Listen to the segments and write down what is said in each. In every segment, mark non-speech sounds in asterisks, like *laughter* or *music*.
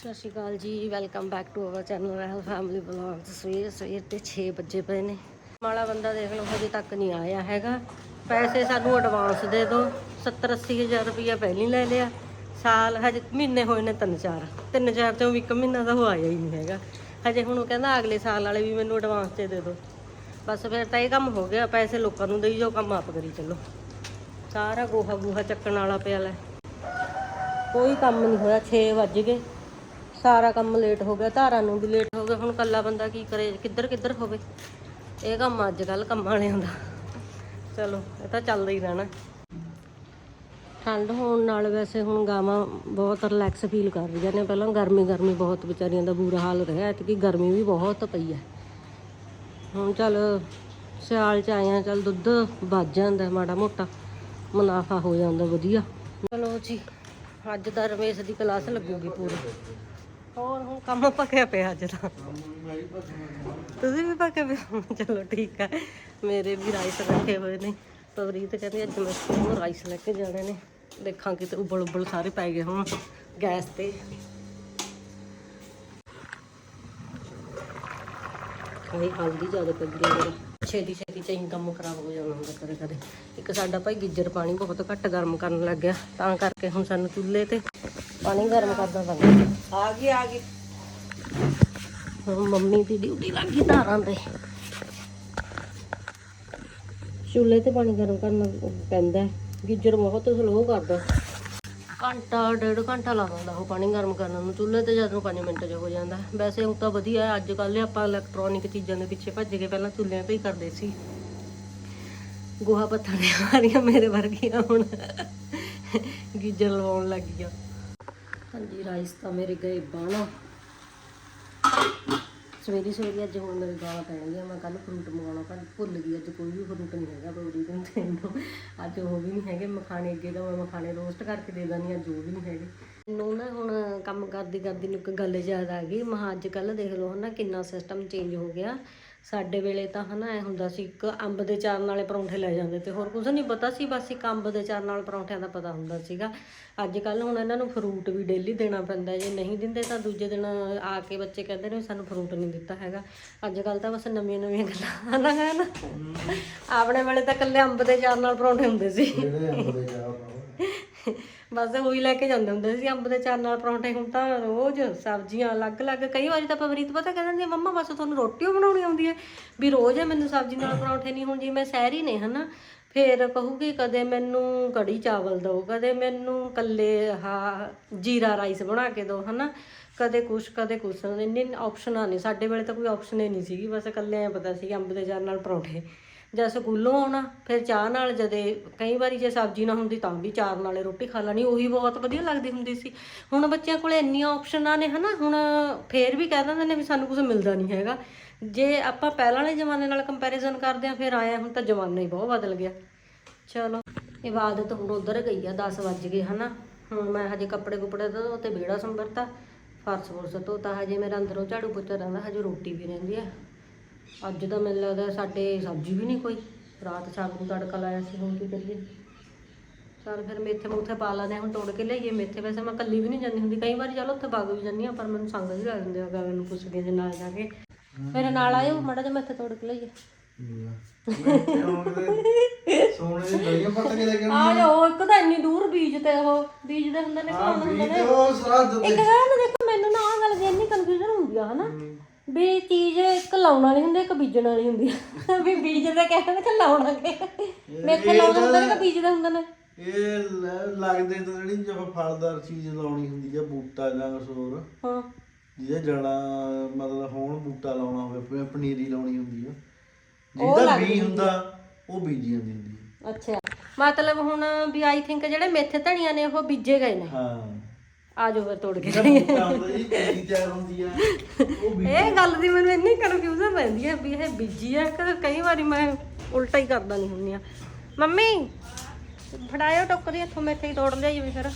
ਸਤਿ ਸ਼੍ਰੀ ਅਕਾਲ ਜੀ welcome back to our channel Rahil family vlogs ਸਵੇਰ ਸਵੇਰ ਤੇ 6 ਵਜੇ ਪਏ ਨੇ। ਮਾਲਾ ਬੰਦਾ ਦੇਖ ਲਓ, ਹਜੇ ਤੱਕ ਨਹੀਂ ਆਇਆ ਹੈਗਾ। ਪੈਸੇ ਸਾਨੂੰ ਐਡਵਾਂਸ ਦੇ ਦਿਓ। 70 80 ਹਜ਼ਾਰ ਰੁਪਇਆ ਪਹਿਲੀ ਲੈ ਲਿਆ। ਸਾਲ, ਹਜੇ ਮਹੀਨੇ ਹੋਏ ਨੇ ਤਿੰਨ, ਚਾਰ। ਤਿੰਨ, ਚਾਰ ਚੋਂ ਵੀ ਇੱਕ ਮਹੀਨਾ ਤਾਂ ਉਹ ਆਇਆ ਹੀ ਨਹੀਂ ਹੈਗਾ। ਹਜੇ ਹੁਣ ਉਹ ਕਹਿੰਦਾ ਅਗਲੇ ਸਾਲ ਵਾਲੇ ਵੀ ਮੈਨੂੰ ਐਡਵਾਂਸ ਤੇ ਦੇ ਦਿਓ। ਬਸ ਫਿਰ ਤਾਂ ਇਹ ਕੰਮ ਹੋ ਗਿਆ। ਪੈਸੇ ਲੋਕਾਂ ਨੂੰ ਦੇਈ ਜਾਓ, ਕੰਮ ਆਪ ਕਰੀ ਚੱਲੋ। ਸਾਰਾ ਗੋਹਾ ਗੋਹਾ ਚੱਕਣ ਵਾਲਾ ਪਿਆ ਲੈ। ਕੋਈ ਕੰਮ ਨਹੀਂ ਹੋਇਆ 6 ਵੱਜ ਗਏ। ਸਾਰਾ ਕੰਮ ਲੇਟ ਹੋ ਗਿਆ ਧਾਰਾਂ ਨੂੰ ਵੀ ਲੇਟ ਹੋ ਗਿਆ। ਹੁਣ ਕੱਲਾ ਬੰਦਾ ਕੀ ਕਰੇ, ਕਿੱਧਰ ਕਿੱਧਰ ਹੋਵੇ? ਇਹ ਕੰਮ ਅੱਜ ਕੱਲ ਕੰਮ ਵਾਲਿਆਂ ਦਾ। ਚਲੋ, ਇਹ ਤਾਂ ਚੱਲਦਾ ਹੀ ਰਹਿਣਾ। ਠੰਡ ਹੋਣ ਨਾਲ ਵੈਸੇ ਹੁਣ ਗਾਵਾਂ ਬਹੁਤ ਰਿਲੈਕਸ ਫੀਲ ਕਰ ਰਹੀਆਂ ਨੇ। ਪਹਿਲਾਂ ਗਰਮੀ ਗਰਮੀ ਬਹੁਤ ਵਿਚਾਰੀਆਂ ਦਾ ਬੁਰਾ ਹਾਲ ਰਿਹਾ। ਐਤਕੀ ਗਰਮੀ ਵੀ ਬਹੁਤ ਪਈ ਹੈ ਹੁਣ ਚੱਲ ਸਿਆਲ ਚ ਆਏ ਆ, ਚੱਲ ਦੁੱਧ ਵੱਜ ਜਾਂਦਾ ਮਾੜਾ ਮੋਟਾ। ਮੁਨਾਫਾ ਹੋ ਜਾਂਦਾ ਵਧੀਆ। ਚਲੋ ਜੀ, ਅੱਜ ਤਾਂ ਰਮੇਸ਼ ਦੀ ਕਲਾਸ ਲੱਗੂਗੀ ਪੂਰੀ। ਹੋਰ ਹੁਣ ਕੰਮ ਪੱਕਿਆ ਪਿਆ ਅੱਜ ਤਾਂ। ਤੁਸੀਂ ਵੀ ਪੱਕੇ ਪਏ ਚਲੋ ਠੀਕ ਹੈ ਮੇਰੇ ਵੀ ਰਾਈਸ ਰੱਖੇ ਹੋਏ ਨੇ। ਪਵਰੀਤ ਕਹਿੰਦੀ ਅੱਜ ਮੈਂ ਸਕੂਲ ਰਾਈਸ ਲੈ ਕੇ ਜਾਣੇ ਨੇ। ਦੇਖਾਂ ਕਿਤੇ ਉਬਲ ਉਬਲ ਸਾਰੇ ਪੈ ਗਏ ਹੁਣ ਗੈਸ ਤੇ। ਕਈ ਹਲਦੀ ਜ਼ਿਆਦਾ ਪੈਂਦੀ ਹੈ ਮੇਰੇ। ਛੇਤੀ ਛੇਤੀ ਚਾਹੀਂ ਕੰਮ ਖਰਾਬ ਹੋ ਜਾਣਾ ਹੁੰਦਾ ਕਦੇ ਕਦੇ। ਇੱਕ ਸਾਡਾ ਭਾਈ ਗਿੱਜਰ ਪਾਣੀ ਬਹੁਤ ਘੱਟ ਗਰਮ ਕਰਨ ਲੱਗ ਗਿਆ। ਤਾਂ ਕਰਕੇ ਹੁਣ ਸਾਨੂੰ ਚੁੱਲ੍ਹੇ ਤੇ ਪਾਣੀ ਗਰਮ ਕਰਨਾ ਪੈਂਦਾ ਆ ਗਈ ਆ ਗਈ। ਹੁਣ ਮੰਮੀ ਦੀ ਡਿਊਟੀ ਲੱਗ ਗਈ ਧਾਰਾਂ ਤੇ। ਚੁੱਲ੍ਹੇ ਤੇ ਪਾਣੀ ਗਰਮ ਕਰਨਾ ਪੈਂਦਾ। ਗਿੱਜਰ ਬਹੁਤ ਸਲੋ ਕਰਦਾ ਘੰਟਾ ਡੇਢ ਘੰਟਾ ਲਾ ਦਿੰਦਾ ਉਹ ਪਾਣੀ ਗਰਮ ਕਰਨ ਨੂੰ। ਚੁੱਲ੍ਹੇ ਤੇ ਜਦੋਂ 5 ਮਿੰਟ 'ਚ ਹੋ ਜਾਂਦਾ। ਵੈਸੇ ਹੁਣ ਤਾਂ ਵਧੀਆ ਅੱਜ ਕੱਲ੍ਹ ਆਪਾਂ ਇਲੈਕਟ੍ਰੋਨਿਕ ਚੀਜ਼ਾਂ ਦੇ ਪਿੱਛੇ ਭੱਜ ਕੇ ਪਹਿਲਾਂ ਚੁੱਲ੍ਹਿਆਂ ਤੇ ਹੀ ਕਰਦੇ ਸੀ। ਗੋਹਾ ਪੱਥਰ ਦੇ ਮਾਰੀਆਂ ਮੇਰੇ ਵਰਗੀਆਂ ਹੁਣ। ਗੀਜਰ ਲਵਾਉਣ ਲੱਗ ਗਿਆ ਹਾਂਜੀ, ਰਾਈਸ ਤਾਂ ਮੇਰੇ ਗਏ ਬਾਣਾ ਸਵੇਰੀ ਸਵੇਰੀ ਅੱਜ ਹੁਣ ਮੇਰੇ ਗਾਲਾਂ ਪੈਣਗੀਆਂ, ਮੈਂ ਕੱਲ ਫਰੂਟ ਮੰਗਾਉਣਾ ਪਰ ਭੁੱਲ ਗਈ, ਅੱਜ ਕੋਈ ਵੀ ਫਰੂਟ ਨਹੀਂ ਹੈਗਾ ਬਬਰੀ ਦਿਨ ਤੈਨੂੰ ਅੱਜ ਉਹ ਵੀ ਨਹੀਂ ਹੈਗੇ, ਮਖਾਣੇ ਅੱਗੇ ਤਾਂ ਮੈਂ ਮਖਾਣੇ ਰੋਸਟ ਕਰਕੇ ਦੇ ਦਾਨੀ ਅੱਜ ਉਹ ਵੀ ਨਹੀਂ ਹੈਗੇ। ਮੈਨੂੰ ਨਾ ਹੁਣ ਕੰਮ ਕਰਦੀ ਕਰਦੀ ਨੂੰ ਇੱਕ ਗੱਲ ਯਾਦ ਆ ਗਈ। ਮਹਾ ਅੱਜ ਕੱਲ ਦੇਖ ਲਓ, ਹਨਾ, ਕਿੰਨਾ ਸਿਸਟਮ ਚੇਂਜ ਹੋ ਗਿਆ। ਸਾਡੇ ਵੇਲੇ ਤਾਂ ਹਨਾ ਐ ਹੁੰਦਾ ਸੀ ਇੱਕ ਅੰਬ ਦੇ ਚਾਰ ਨਾਲੇ ਪਰੌਂਠੇ ਲੈ ਜਾਂਦੇ ਤੇ ਹੋਰ ਕੁਝ ਨਹੀਂ ਪਤਾ ਸੀ ਬਸ ਇੱਕ ਅੰਬ ਦੇ ਚਾਰ ਨਾਲ ਪਰੌਂਠਿਆਂ ਦਾ ਪਤਾ ਹੁੰਦਾ ਸੀਗਾ। ਅੱਜ ਕੱਲ ਹੁਣ ਇਹਨਾਂ ਨੂੰ ਫਰੂਟ ਵੀ ਡੇਲੀ ਦੇਣਾ ਪੈਂਦਾ ਜੇ ਨਹੀਂ ਦਿੰਦੇ ਤਾਂ ਦੂਜੇ ਦਿਨ ਆ ਕੇ ਬੱਚੇ ਕਹਿੰਦੇ ਨੇ ਸਾਨੂੰ ਫਰੂਟ ਨਹੀਂ ਦਿੱਤਾ ਹੈਗਾ। ਅੱਜ ਕੱਲ ਤਾਂ ਬਸ ਨਵੀਆਂ ਨਵੀਆਂ ਗੱਲਾਂ ਨਾ ਹੈ ਨਾ ਆਪਣੇ ਵੇਲੇ ਤਾਂ ਇਕੱਲੇ ਅੰਬ ਦੇ ਚਾਰ ਨਾਲ ਪਰੌਂਠੇ ਹੁੰਦੇ ਸੀ। ਬਸ ਉਹੀ ਲੈ ਕੇ ਜਾਂਦੇ ਹੁੰਦੇ ਸੀ, ਅੰਬ ਦੇ ਚਾਰ ਨਾਲ ਪਰੌਂਠੇ ਹੁਣ ਤਾਂ ਰੋਜ਼ ਸਬਜ਼ੀਆਂ ਅਲੱਗ-ਅਲੱਗ ਕਈ ਵਾਰੀ ਤਾਂ ਪਵਰੀਤ ਪਤਾ ਕਹਿ ਦਿੰਦੀ ਮੰਮਾ, ਬਸ ਤੁਹਾਨੂੰ ਰੋਟੀ ਓ ਬਣਾਉਣੀ ਆਉਂਦੀ ਹੈ। ਵੀ ਰੋਜ਼ ਹੈ, ਮੈਨੂੰ ਸਬਜ਼ੀ ਨਾਲ ਪਰੌਂਠੇ ਨਹੀਂ, ਹੁਣ ਜੀ ਮੈਂ ਸਹਿਰੀ ਨੇ, ਹਨਾ, ਫੇਰ ਕਹੂਗੀ ਕਦੇ ਮੈਨੂੰ ਕੜੀ ਚਾਵਲ ਦਿਓ ਕਦੇ ਮੈਨੂੰ ਕੱਲੇ ਆਹ ਜੀਰਾ ਰਾਈਸ ਬਣਾ ਕੇ ਦਿਓ ਹਨਾ। ਕਦੇ ਕੁਛ ਕਦੇ ਕੁਛ, ਇੰਨੇ ਆਪਸ਼ਨਾਂ ਨੇ, ਸਾਡੇ ਵੇਲੇ ਤਾਂ ਕੋਈ ਆਪਸ਼ਨ ਹੀ ਨਹੀਂ ਸੀਗੀ, ਬਸ ਇਕੱਲੇ ਐ ਪਤਾ ਸੀ ਅੰਬ ਦੇ ਚਾਰ ਨਾਲ ਪਰੌਂਠੇ। ਜਾਂ ਸਕੂਲੋਂ ਆਉਣਾ, ਫਿਰ ਚਾਹ ਨਾਲ ਜਦੇ ਕਈ ਵਾਰੀ ਜੇ ਸਬਜ਼ੀ ਨਾ ਹੁੰਦੀ ਤਾਂ ਵੀ ਚਾਰ ਨਾਲੇ ਰੋਟੀ ਖਾ ਲੈਣੀ, ਉਹੀ ਬਹੁਤ ਵਧੀਆ ਲੱਗਦੀ ਹੁੰਦੀ ਸੀ। ਹੁਣ ਬੱਚਿਆਂ ਕੋਲੇ ਇੰਨੀਆਂ ਆਪਸ਼ਨਾਂ ਨੇ ਹਨਾ, ਹੁਣ ਫੇਰ ਵੀ ਕਹਿ ਦਿੰਦੇ ਨੇ ਵੀ ਸਾਨੂੰ ਕੁਝ ਮਿਲਦਾ ਨਹੀਂ ਹੈਗਾ। ਜੇ ਆਪਾਂ ਪਹਿਲਾਂ ਵਾਲੇ ਜ਼ਮਾਨੇ ਨਾਲ ਕੰਪੈਰੀਜ਼ਨ ਕਰਦੇ ਆ ਫਿਰ ਆਇਆ ਹੁਣ ਤਾਂ ਜ਼ਮਾਨਾ ਹੀ ਬਹੁਤ ਬਦਲ ਗਿਆ। ਚਲੋ, ਇਬਾਦਤ ਹੁਣ ਉਧਰ ਗਈ ਆ 10 ਵੱਜ ਗਏ ਹਨਾ। ਹੁਣ ਮੈਂ ਹਜੇ ਕੱਪੜੇ ਕੁਪੜੇ ਧੋ ਤੇ ਵਿਹੜਾ ਸੰਭਰਤਾ, ਫਰਸ਼ ਫੁਰਸ਼ ਧੋਤਾ, ਹਜੇ ਮੇਰਾ ਅੰਦਰੋਂ ਝਾੜੂ ਪੋਚਾ ਰਹਿੰਦਾ, ਹਜੇ ਰੋਟੀ ਵੀ ਰਹਿੰਦੀ ਆ। ਅੱਜ ਤਾਂ ਮੈਨੂੰ ਲੱਗਦਾ ਸਾਡੇ ਸਬਜ਼ੀ ਵੀ ਨਹੀਂ ਕੋਈ। ਰਾਤ ਸਾਗ ਨੂੰ ਤੜਕਾ ਲਾਇਆ ਸੀ ਹੁਣ ਕੀ ਕਰੀਏ? ਚਲ ਫਿਰ ਮੇਥੇ ਮੂਥੇ ਪਾ ਲਾਨੇ ਹੁਣ ਤੋੜ ਕੇ ਲਿਆਈਏ। ਮੇਥੇ ਵੈਸੇ ਮੈਂ ਕੱਲੀ ਵੀ ਨਹੀਂ ਜਾਂਦੀ ਹੁੰਦੀ। ਕਈ ਵਾਰੀ ਚਲੋ ਉੱਥੇ ਬਾਗ ਵੀ ਜਾਂਦੀ ਆ ਪਰ ਮੈਨੂੰ ਸੰਗ ਹੀ ਲੱਗ ਜਾਂਦੇ ਆ ਗਗਨ ਨੂੰ ਪੁੱਛਦੇ ਜੇ ਨਾਲ ਜਾ ਕੇ। ਮੇਰੇ ਨਾਲ ਆਇਓ ਮਾੜਾ ਜਿਹਾ ਮੇਥੇ ਤੋੜ ਕੇ ਲਿਆਈਏ। ਸੋਨੇ ਦੀ ਗਲੀਆਂ ਪੱਟ ਕੇ ਲੈ ਕੇ ਆ ਜਾਓ ਇੱਕ ਤਾਂ ਇੰਨੀ ਦੂਰ ਬੀਜ ਤੇ ਉਹ ਬੀਜਦੇ ਹੁੰਦੇ ਨੇ ਘਾਉਣ ਹੁੰਦੇ ਨੇ। ਉਹ ਇੱਕ ਗੱਲ ਦੇਖੋ ਮੈਨੂੰ ਨਾ ਆਹ ਗੱਲ ਦੀ ਇੰਨੀ ਕਨਫਿਊਜ਼ਨ ਹੁੰਦੀ ਆ ਹਨਾ? ਵੀ ਚੀਜ਼ ਇੱਕ ਲਾਉਣ ਵਾਲੀ ਹੁੰਦੀ ਇੱਕ ਬੀਜਣ ਵਾਲੀ ਹੁੰਦੀ ਆ। ਵੀ ਬੀਜਦੇ ਕਹਿੰਦੇ ਕਿ ਲਾਉਣਾਗੇ ਮੇਥੇ ਲਾਉਂਦੇ ਹੁੰਦੇ ਨੇ ਕਿ ਬੀਜਦੇ ਹੁੰਦੇ ਨੇ? ਇਹ ਲ- ਲੱਗਦੇ ਤਾਂ ਜਿਹੜੀ ਜਦੋਂ ਫਲਦਾਰ ਚੀਜ਼ ਲਾਉਣੀ ਹੁੰਦੀ ਆ ਬੂਟਾ ਜਾਂ ਕੁਛ ਹੋਰ ਹਾਂ। ਜਿਹਦੇ ਜੜਾ ਮਤਲਬ ਹੋਣ ਬੂਟਾ ਲਾਉਣਾ ਹੋਵੇ ਪ- ਪਨੀਰੀ ਲਾਉਣੀ ਹੁੰਦੀ ਆ। ਜਿਹਦਾ ਬੀ ਹੁੰਦਾ ਉਹ ਬੀਜੀ ਜਾਂਦੀ ਹੁੰਦੀ ਆ। ਅੱਛਾ। ਮਤਲਬ ਹੁਣ ਵੀ ਆਈ ਥਿੰਕ ਜਿਹੜੇ ਮੇਥੇ ਧਣੀਆਂ ਨੇ ਉਹ ਬੀਜੇ ਗਏ ਨੇ। ਹਾਂ। ਆ ਜਾਓ ਫਿਰ ਤੋੜ ਕੇ। ਜਿਹੜਾ ਬੂਟਾ ਹੁੰਦਾ ਜੀ ਪਨੀਰੀ ਤਿਆਰ ਹੁੰਦੀ ਆ ਉਹ ਇਹ ਗੱਲ ਦੀ ਮੈਨੂੰ ਇੰਨੀ ਕਨਫਿਊਜ਼ਨ ਰਹਿੰਦੀ ਹੈ ਵੀ ਇਹ ਬੀਜੀ ਆ ਕਿ ਕਈ ਵਾਰੀ ਮੈਂ ਉਲਟਾ ਹੀ ਕਰਦਾ ਨਹੀਂ ਹੁੰਦੀ ਆ। ਮੰਮੀ ਫੜਾਇਓ ਟੋਕਰੀ ਇੱਥੋਂ ਮੇਥੇ ਹੀ ਤੋੜ ਲਿਆਈ ਵੀ ਫਿਰ।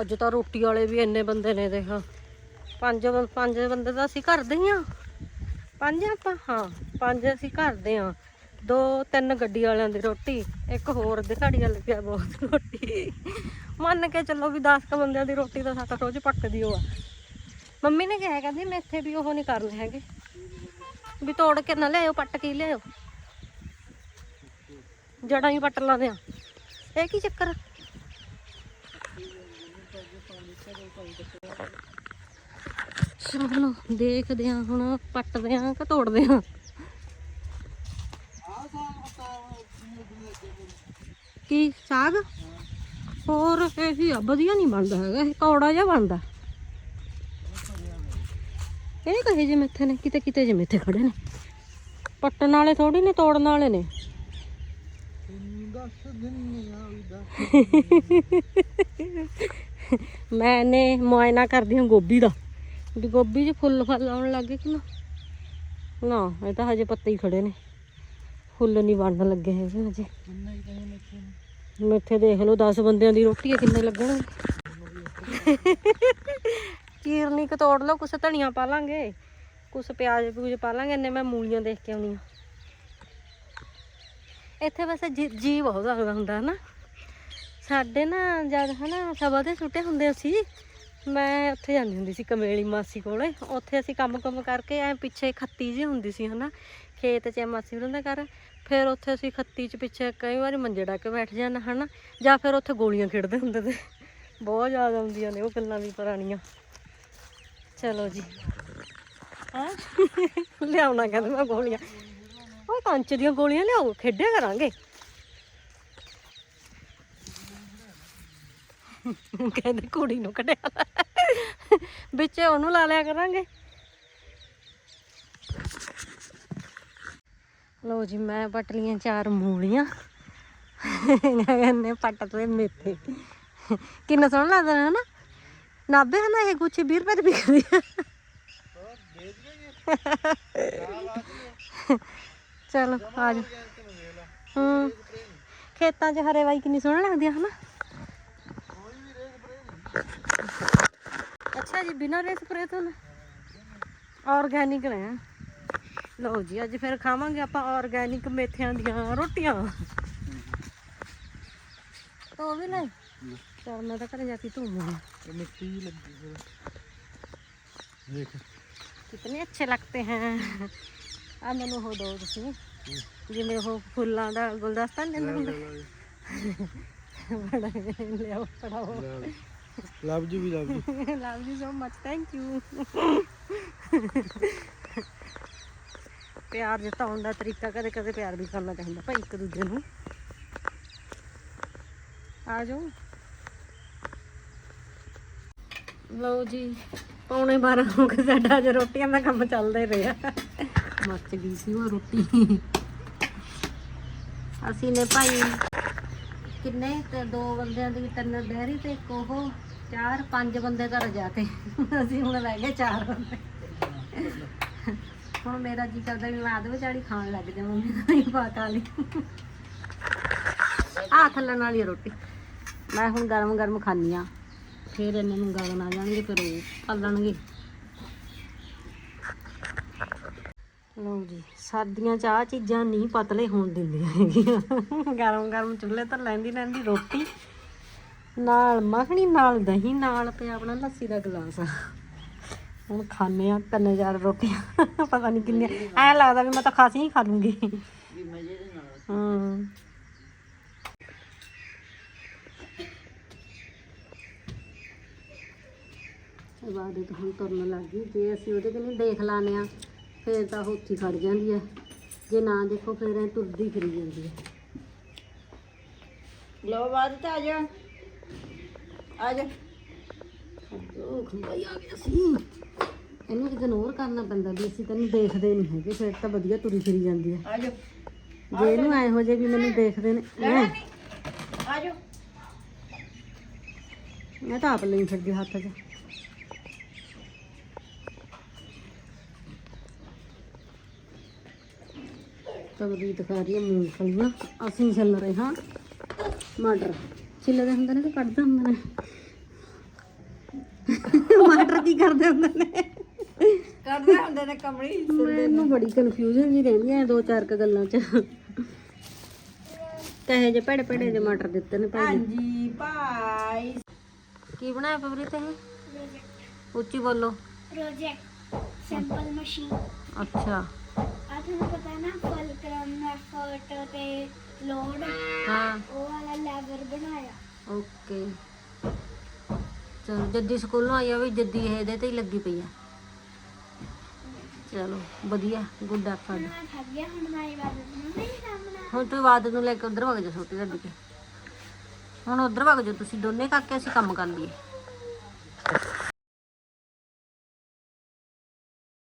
ਅੱਜ ਤਾਂ ਰੋਟੀ ਵਾਲੇ ਵੀ ਇੰਨੇ ਬੰਦੇ ਨੇ ਦੇਖ। ਪੰਜ ਪੰਜ ਬੰਦੇ ਤਾਂ ਅਸੀਂ ਘਰ ਦੇ ਹੀ ਆ। ਪੰਜ ਆਪਾਂ ਹਾਂ ਪੰਜ ਅਸੀਂ ਘਰ ਦੇ ਆ। ਦੋ ਤਿੰਨ ਗੱਡੀ ਵਾਲਿਆਂ ਦੀ ਰੋਟੀ ਇੱਕ ਹੋਰ ਦਿਹਾੜੀ ਵਾਲੇ ਪਿਆ ਬਹੁਤ ਰੋਟੀ। ਮੰਨ ਕੇ ਚੱਲੋ ਵੀ 10 ਕ ਬੰਦਿਆਂ ਦੀ ਰੋਟੀ ਤਾਂ ਸੱਤ ਰੋਜ਼ ਪੱਕਦੀ ਉਹ ਆ। ਮੰਮੀ ਨੇ ਕਿਹਾ, ਕਹਿੰਦੀ ਮੇਥੇ ਵੀ ਉਹ ਨਹੀਂ ਕਰਨੇ ਹੈਗੇ। ਵੀ ਤੋੜ ਕੇ ਨਾ ਲਿਆਓ ਪੱਟ ਕੇ ਲਿਆਓ ਜੜਾਂ ਹੀ ਪੱਟ ਲਾਉਂਦੇ ਆ। ਇਹ ਕੀ ਚੱਕਰ ਆ? ਚਲੋ ਦੇਖਦੇ ਆ ਹੁਣ, ਪੱਟਦੇ ਆ ਕਿ ਤੋੜਦੇ ਆ? ਕੀ, ਸਾਗ? ਹੋਰ ਇਹ ਆ, ਵਧੀਆ ਨਹੀਂ ਬਣਦਾ ਹੈਗਾ, ਇਹ ਕੌੜਾ ਜਿਹਾ ਬਣਦਾ। ਇਹ ਕਹੇ ਜੇ ਮਿੱਥੇ ਨੇ, ਕਿਤੇ ਕਿਤੇ ਜੇ ਮਿੱਥੇ ਖੜੇ ਨੇ। ਪੱਟਣ ਵਾਲੇ ਥੋੜੀ ਨੇ, ਤੋੜਨ ਵਾਲੇ ਨੇ। *laughs* ਦੱਸ ਦਿੰਨੀਆਂ ਮੁਆਇਨਾ ਕਰਦੀ ਹਾਂ ਗੋਭੀ ਦਾ, ਵੀ ਗੋਭੀ 'ਚ ਫੁੱਲ ਫਲ ਆਉਣ ਲੱਗੇ ਕਿ ਨਾ। ਨਾ, ਇਹ ਤਾਂ ਹਜੇ ਪੱਤੇ ਹੀ ਖੜੇ ਨੇ। ਫੁੱਲ ਨਹੀਂ ਬਣਨ ਲੱਗੇ ਹੈਗੇ ਹਜੇ। ਕਿੰਨਾ ਦੇਖ ਲਓ 10 ਬੰਦਿਆਂ ਦੀ ਰੋਟੀ ਕਿੰਨੇ ਲੱਗਣਗੇ ਚੀਰਨੀ ਕ ਤੋੜ ਲਓ, ਕੁਛ ਧਨੀਆ ਪਾ ਲਾਂਗੇ, ਕੁਛ ਪਿਆਜ਼ ਪੂਜ ਪਾ ਲਾਂਗੇ, ਇੰਨੇ ਮੈਂ ਮੂਲੀਆਂ ਦੇਖ ਕੇ ਆਉਣੀ ਆ ਇੱਥੇ ਵੈਸੇ ਜੀ ਜੀ ਬਹੁਤ ਲੱਗਦਾ ਹੁੰਦਾ ਹਨਾ ਸਾਡੇ ਨਾ ਜਦ ਹਨਾ ਸਭਾ ਦੇ ਛੁੱਟੇ ਹੁੰਦੇ ਸੀ ਮੈਂ ਉੱਥੇ ਜਾਂਦੀ ਹੁੰਦੀ ਸੀ, ਕਮੇਲੀ ਮਾਸੀ ਕੋਲੇ। ਉੱਥੇ ਅਸੀਂ ਕੰਮ ਕੰਮ ਕਰਕੇ ਐ ਪਿੱਛੇ ਖੱਤੀ ਜੀ ਹੁੰਦੀ ਸੀ ਹਨਾ। ਖੇਤ 'ਚ ਮਾਸੀ ਉਹਨਾਂ ਦਾ ਘਰ, ਫਿਰ ਉੱਥੇ ਅਸੀਂ ਖੱਤੀ 'ਚ ਪਿੱਛੇ ਕਈ ਵਾਰੀ ਮੰਜੇ ਡਾ ਕੇ ਬੈਠ ਜਾਣਾ ਹਨਾ? ਜਾਂ ਫਿਰ ਉੱਥੇ ਗੋਲੀਆਂ ਖੇਡਦੇ ਹੁੰਦੇ ਤੇ। ਬਹੁਤ ਯਾਦ ਆਉਂਦੀਆਂ ਨੇ ਉਹ ਗੱਲਾਂ ਵੀ ਪੁਰਾਣੀਆਂ। ਚਲੋ ਜੀ। ਹਾਂ? ਲਿਆਉਣਾ ਕਹਿੰਦੇ ਮੈਂ ਗੋਲੀਆਂ। ਉਹ ਕੰਚ ਦੀਆਂ ਗੋਲੀਆਂ ਲਿਆਓ, ਖੇਡਿਆ ਕਰਾਂਗੇ। ਕਹਿੰਦੇ ਕੁੜੀ ਨੂੰ ਕੱਢਿਆ। ਵਿੱਚ ਉਹਨੂੰ ਲਾ ਲਿਆ ਕਰਾਂਗੇ। ਲੋ ਜੀ, ਮੈਂ ਪੱਟ ਲੀਆਂ ਚਾਰ ਮੂਲੀਆਂ। ਇਹਨੇ ਪੱਟ ਤੇ ਮੇਥੇ। ਕਿੰਨਾ ਸੋਹਣਾ ਲੱਗਦਾ ਹੈ ਨਾ ਨਾਬੇ ਹਨਾ ਇਹ ਗੁੱਛੀ 20 ਰੁਪਏ ਦੀ ਵਿਕਦੀ ਆ। ਚਲੋ, ਆ ਜਾ ਹੂੰ। ਖੇਤਾਂ 'ਚ ਹਰੇ ਵਾਈ ਕਿੰਨੀ ਸੋਹਣੀ ਲੱਗਦੀ ਹੈ ਹਨਾ? ਅੱਛਾ ਜੀ, ਬਿਨਾਂ ਰੇ ਸਪਰੇ ਤੋਂ ਆਰਗੈਨਿਕ ਨੇ। लो जी अज फिर खावे आप ऑरगैनिक मेथिया दोटिया तो भी ना चल मैं तो घर जाती धूम कितने अच्छे लगते हैं आ मैं वो दो जिम्मे वो फूलों गुलदस्ता नहीं लगता love you so much thank you ਪਿਆਰ ਜਤਾਉਣ ਦਾ ਤਰੀਕਾ ਕਦੇ ਕਦੇ ਪਿਆਰ ਵੀ ਕਰਨਾ ਚਾਹੀਦਾ ਭਾਈ ਇੱਕ ਦੂਜੇ ਨੂੰ। ਆ ਜਾਓ। ਲਓ ਜੀ, ਪੌਣੇ 12 ਹੋ ਗਏ, ਸਾਡਾ ਅੱਜ ਰੋਟੀਆਂ ਦਾ ਕੰਮ ਚੱਲਦਾ ਹੀ ਰਿਹਾ। ਮੱਚ ਗਈ ਸੀ ਉਹ ਰੋਟੀ। ਅਸੀਂ ਨੇ ਭਾਈ ਕਿੰਨੇ ਤੇ ਦੋ ਬੰਦਿਆਂ ਦੀ, ਤਿੰਨ ਡੈਰੀ ਤੇ ਇੱਕ ਉਹ, ਚਾਰ, ਪੰਜ ਬੰਦੇ ਘਰ ਜਾ ਕੇ ਅਸੀਂ ਹੁਣ ਰਹਿ ਗਏ ਚਾਰ ਬੰਦੇ। ਹੁਣ ਮੇਰਾ ਜੀ ਕਰਦਾ ਵੀ ਮੈਂ ਆਦ ਵਿਚਾਲੀ ਖਾਣ ਲੱਗ ਜਾ ਮੰਮੀ ਦਾ ਹੀ ਪਕਾ ਲਈ ਆ ਥੱਲਣ ਵਾਲੀ ਆ ਰੋਟੀ। ਮੈਂ ਹੁਣ ਗਰਮ ਗਰਮ ਖਾਣੀ ਆ, ਫਿਰ ਇਹਨਾਂ ਨੂੰ ਗਾਲਣ ਆ ਜਾਣਗੇ ਫਿਰ ਉਹ ਪਾਲਣਗੇ ਲਓ ਜੀ, ਸਰਦੀਆਂ ਚ ਆ ਚੀਜ਼ਾਂ ਨਹੀਂ ਪਤਲੇ ਹੋਣ ਦਿੰਦੀਆਂ ਹੈਗੀਆਂ। ਗਰਮ ਗਰਮ ਚੁੱਲ੍ਹੇ ਤੇ ਲੈਂਦੀ ਲੈਂਦੀ ਰੋਟੀ। ਨਾਲ ਮੱਖਣੀ, ਨਾਲ ਦਹੀਂ, ਨਾਲ ਪਿਆ ਆਪਣਾ ਲੱਸੀ ਦਾ ਗਲਾਸ ਹੁਣ ਖਾਣੇ ਆ ਤਿੰਨ ਰੋਟੀਆਂ, ਪਤਾ ਨਹੀਂ ਕਿੰਨੀਆਂ। ਐ ਲੱਗਦਾ ਵੀ ਮੈਂ ਤਾਂ ਖਾਸੀ ਹੀ ਖਾ ਲੂੰਗੀ। ਹੂੰ। ਇਬਾਦਤ ਹੁਣ ਤੁਰਨ ਲੱਗ ਗਈ। ਜੇ ਅਸੀਂ ਉਹਦੇ ਕਨੀ ਦੇਖ ਲਾਨੇ ਆ ਫਿਰ ਤਾਂ ਉਹ ਉੱਥੇ ਹੀ ਖੜ ਜਾਂਦੀ ਹੈ। ਜੇ ਨਾ ਦੇਖੋ, ਫਿਰ ਐ ਤੁਰਦੀ ਫਿਰੀ ਜਾਂਦੀ ਹੈ। ਲੋ ਬਾਅਦ ਚ ਆ ਜਾ। ਆ ਜਾ। ਉਹ ਖੰਭਾਈ ਆ ਗਿਆ ਸੀ। ਇਹਨੂੰ ਇਗਨੋਰ ਕਰਨਾ ਪੈਂਦਾ ਵੀ ਅਸੀਂ ਤੈਨੂੰ ਦੇਖਦੇ ਨਹੀਂ ਹੈਗੇ ਫਿਰ ਤਾਂ ਵਧੀਆ ਤੁਰੀ ਫਿਰੀ ਜਾਂਦੀ ਹੈ ਆ ਜਾ ਜੇ ਇਹਨੂੰ ਐ ਹੋ ਜੇ ਵੀ ਮੈਨੂੰ ਦੇਖਦੇ ਨੇ ਆ ਜਾ ਮੈਂ ਤਾਂ ਆਪ ਲਈ ਫਿਰਦੀ ਹੱਥ 'ਚ। ਤਬਦੀਤ ਕਰ ਰਹੀ ਹੈ ਮੂੰਗਫਲੀਆਂ ਅਸੀਂ ਛਿੱਲ ਰਹੇ ਹਾਂ ਮਟਰ। ਛਿੱਲਦੇ ਹੁੰਦੇ ਨੇ ਕਿ ਕੱਢਦੇ ਹੁੰਦੇ ਨੇ? ਮਟਰ ਕੀ ਕਰਦੇ ਹੁੰਦੇ ਨੇ ਕਰਦੇ ਹੁੰਦੇ ਨੇ ਕਮੜੀ ਮੈਨੂੰ ਬੜੀ ਕਨਫਿਊਜ਼ਨ ਜੀ ਰਹਿੰਦੀ ਹੈ ਦੋ ਚਾਰ ਕ ਗੱਲਾਂ 'ਚ ਕਹੇ ਜੇ ਭੜੇ ਭੜੇ ਜੇ ਮਟਰ ਦਿੱਤੇ ਨੇ ਭਾਈ ਹਾਂਜੀ ਭਾਈ ਕੀ ਬਣਾਇਆ ਪਵਰੀਤ ਇਹ ਉੱਚੀ ਬੋਲੋ प्रोजेक्ट सैंपल मशीन ਅੱਛਾ ਆ ਤੁਹਾਨੂੰ ਪਤਾ ਹੈ ਨਾ ਫਲਕਰਮ ਐਫਰਟ ਤੇ ਲੋਡ ਹਾਂ ਉਹ ਵਾਲਾ ਲੈਵਰ ਬਣਾਇਆ ਓਕੇ ਚਲੋ ਜੱਦੀ ਸਕੂਲੋਂ ਆਈ ਆ ਵੀ ਜੱਦੀ ਇਹ ਇਹਦੇ ਤੇ ਹੀ ਲੱਗੀ ਪਈ ਆ। ਚਲੋ ਵਧੀਆ ਗੁੱਡ ਹੁਣ ਮੈਂ ਥੱਕ ਗਿਆ ਹੁਣ ਮੈਂ ਇਬਾਦਤ ਨੂੰ ਨਹੀਂ ਸਾਹਮਣਾ ਹੁਣ ਤੂੰ ਬਾਦ ਨੂੰ ਲੈ ਕੇ ਉਧਰ ਵਗ ਜਾ ਛੋਟੀ ਗੱਡੀ ਤੇ ਹੁਣ ਉਧਰ ਵਗ ਜਾ ਤੁਸੀਂ ਦੋਨੇ ਕਾਕੇ ਅਸੀਂ ਕੰਮ ਕਰ ਲਈਏ।